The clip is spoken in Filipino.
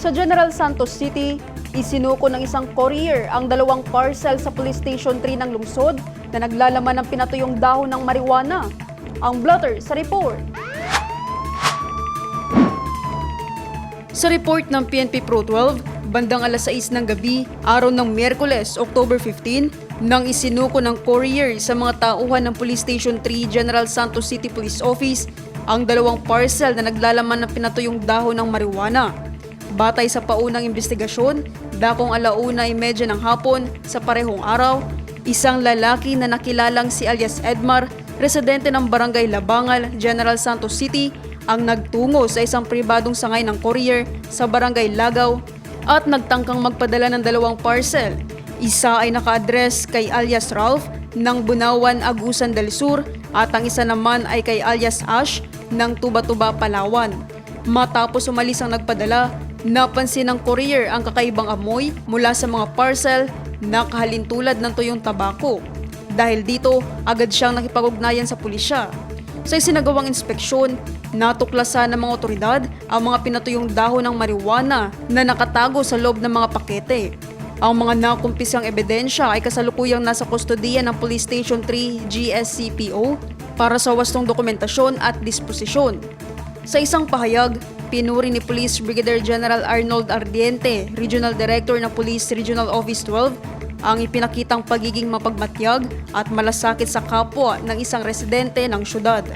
Sa General Santos City, isinuko ng isang courier ang dalawang parcel sa Police Station 3 ng lungsod na naglalaman ng pinatuyong dahon ng marijuana. Ang blotter sa report. Sa report ng PNP Pro 12, bandang alas 6 ng gabi, araw ng Miyerkules, October 15, nang isinuko ng courier sa mga tauhan ng Police Station 3 General Santos City Police Office ang dalawang parcel na naglalaman ng pinatuyong dahon ng marijuana. Batay sa paunang investigasyon, dakong alauna ay medya ng hapon sa parehong araw, isang lalaki na nakilalang si alias Edmar, residente ng Barangay Labangal, General Santos City, ang nagtungo sa isang pribadong sangay ng courier sa Barangay Lagaw at nagtangkang magpadala ng dalawang parcel. Isa ay naka-address kay alias Ralph ng Bunawan, Agusan del Sur at ang isa naman ay kay alias Ash ng Tuba-Tuba, Palawan. Matapos umalis ang nagpadala, napansin ng courier ang kakaibang amoy mula sa mga parcel na kahalintulad ng tuyong tabako. Dahil dito, agad siyang nakipag-ugnayan sa pulisya. Sa isinagawang inspeksyon, natuklasan ng mga otoridad ang mga pinatuyong dahon ng marijuana na nakatago sa loob ng mga pakete. Ang mga nakumpisang ebidensya ay kasalukuyang nasa kustodiya ng Police Station 3 GSCPO para sa wastong dokumentasyon at disposisyon. Sa isang pahayag, pinuri ni Police Brigadier General Arnold Ardiente, Regional Director ng Police Regional Office 12, ang ipinakitang pagiging mapagmatyag at malasakit sa kapwa ng isang residente ng syudad.